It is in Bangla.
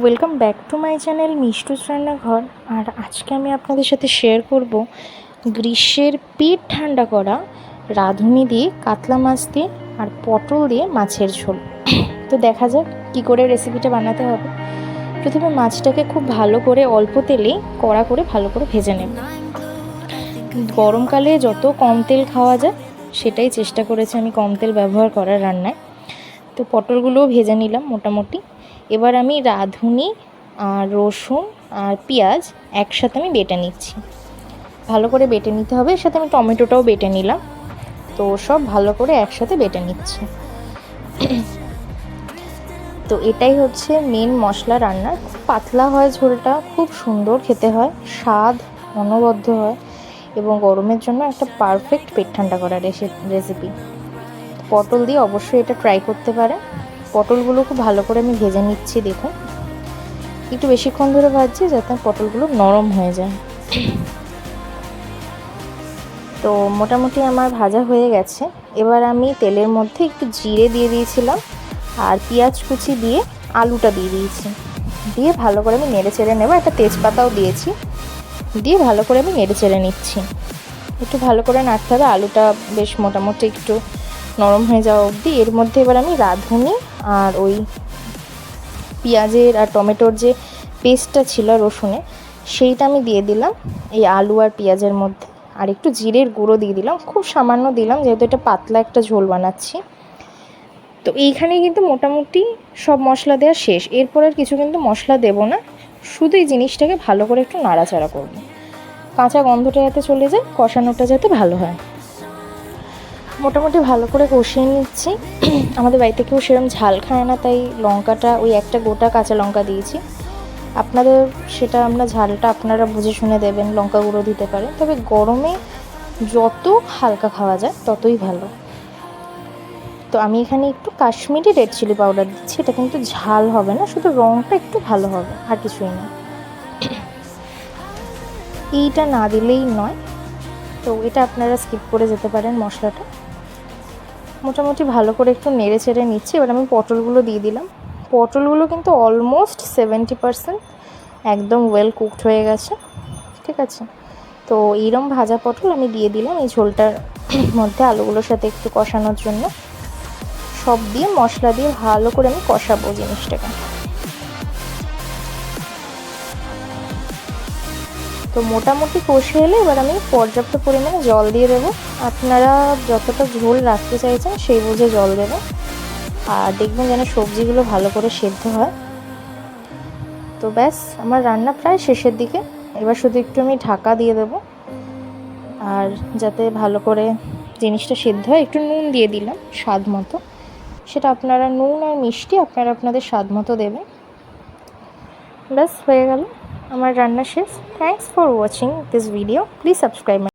Welcome back to my channel Mishtu's রান্নাঘর আর আজকে আমি আপনাদের সাথে শেয়ার করব গ্রীষ্মের পেট ঠান্ডা করা রাঁধুনি দিয়ে কাতলা মাছ দিয়ে আর পটল দিয়ে মাছের ঝোল। তো দেখা যাক কী করে রেসিপিটা বানাতে হবে। প্রথমে মাছটাকে খুব ভালো করে অল্প তেলে কড়া করে ভালো করে ভেজে নেব। গরমকালে যত কম তেল খাওয়া যায়, সেটাই চেষ্টা করেছি আমি কম তেল ব্যবহার করার রান্নায়। তো পটলগুলোও ভেজে নিলাম মোটামুটি। এবার আমি রাঁধুনি, আর রসুন, আর পেঁয়াজ একসাথে আমি বেটে নিচ্ছি। ভালো করে বেটে নিতে হবে, এর সাথে আমি টমেটোটাও বেটে নিলাম। তো সব ভালো করে একসাথে বেটে নিচ্ছি। তো এটাই হচ্ছে মেন মশলা রান্নার পাতলা হয় ঝোলটা, খুব সুন্দর খেতে হয়, স্বাদ অনবদ্য হয় এবং গরমের জন্য একটা পারফেক্ট পেট ঠান্ডা করা রেসিপি পটল দিয়ে অবশ্যই এটা ট্রাই করতে পারেন। পটলগুলো খুব ভালো করে আমি ভেজে নিচ্ছি, দেখুন। একটু বেশিক্ষণ ধরে ভাজছি যাতে পটলগুলো নরম হয়ে যায়। তো মোটামুটি আমার ভাজা হয়ে গেছে। এবার আমি তেলের মধ্যে একটু জিরে দিয়ে দিয়েছিলাম আর পেঁয়াজ কুচি দিয়ে আলুটা দিয়ে দিয়েছি। দিয়ে ভালো করে আমি নেড়ে চেড়ে নেব। একটা তেজপাতাও দিয়েছি। দিয়ে ভালো করে আমি নেড়ে চেড়ে নিচ্ছি। একটু ভালো করে নাড়তে হবে। আলুটা বেশ মোটামুটি একটু নরম হয়ে যাওয়া অবধি। এর মধ্যে এবার আমি রাঁধুনি আর ওই পেঁয়াজের আর টমেটোর যে পেস্টটা ছিল রসুনে, সেইটা আমি দিয়ে দিলাম। এই আলু আর পেঁয়াজের মধ্যে। আর একটু জিরের গুঁড়ো দিয়ে দিলাম। খুব সামান্য দিলাম, যেহেতু এটা পাতলা একটা ঝোল বানাচ্ছি। তো এইখানেই কিন্তু মোটামুটি সব মশলা দেওয়া শেষ। এরপর আর কিছু কিন্তু মশলা দেব না। শুধু এই জিনিসটাকে ভালো করে একটু নাড়াচাড়া করব। কাঁচা গন্ধটা যাতে চলে যায়, কষানোটা যাতে ভালো হয়। মোটামুটি ভালো করে কষিয়ে নিচ্ছি। আমাদের বাড়িতে কেউ সেরকম ঝাল খায় না, তাই লঙ্কাটা, ওই একটা গোটা কাঁচা লঙ্কা দিয়েছি। আপনাদের সেটা আমরা ঝালটা আপনারা বুঝে শুনে দেবেন, লঙ্কা গুঁড়ো দিতে পারেন তবে গরমে যত হালকা খাওয়া যায়, ততই ভালো। তো আমি এখানে একটু কাশ্মীরি রেড চিলি পাউডার দিচ্ছি, এটা কিন্তু ঝাল হবে না, শুধু রঙটা একটু ভালো হবে, আর কিছুই না। এইটা না দিলেই নয়। তো এটা আপনারা স্কিপ করে যেতে পারেন মশলাটা। মোটামুটি ভালো করে একটু নেড়ে চেড়ে নিচ্ছি। এবার আমি পটলগুলো দিয়ে দিলাম। পটলগুলো কিন্তু অলমোস্ট সেভেন্টি পারসেন্ট একদম ওয়েল কুকড হয়ে গেছে। ঠিক আছে? তো এইরম ভাজা পটল আমি দিয়ে দিলাম এই ঝোলটার মধ্যে আলুগুলোর সাথে একটু কষানোর জন্য। সব দিয়ে মশলা দিয়ে ভালো করে আমি কষাবো জিনিসটাকে। তো মোটামুটি কষে এলে এবার আমি পর্যাপ্ত পরিমাণে জল দিয়ে দেবো। আপনারা যতটা ঝোল রাখতে চাইছেন সেই বুঝে জল দেবেন। আর দেখবেন যেন সবজিগুলো ভালো করে সেদ্ধ হয়। তো ব্যাস, আমার রান্না প্রায় শেষের দিকে। এবার শুধু একটু আমি ঢাকা দিয়ে দেবো। আর যাতে ভালো করে জিনিসটা সেদ্ধ হয়, একটু নুন দিয়ে দিলাম স্বাদ মতো। সেটা আপনারা নুন আর মিষ্টি আপনারা আপনাদের স্বাদ মতো দেবেন। ব্যাস, হয়ে গেল। আমার রান্না শেষ thanks for watching this video please subscribe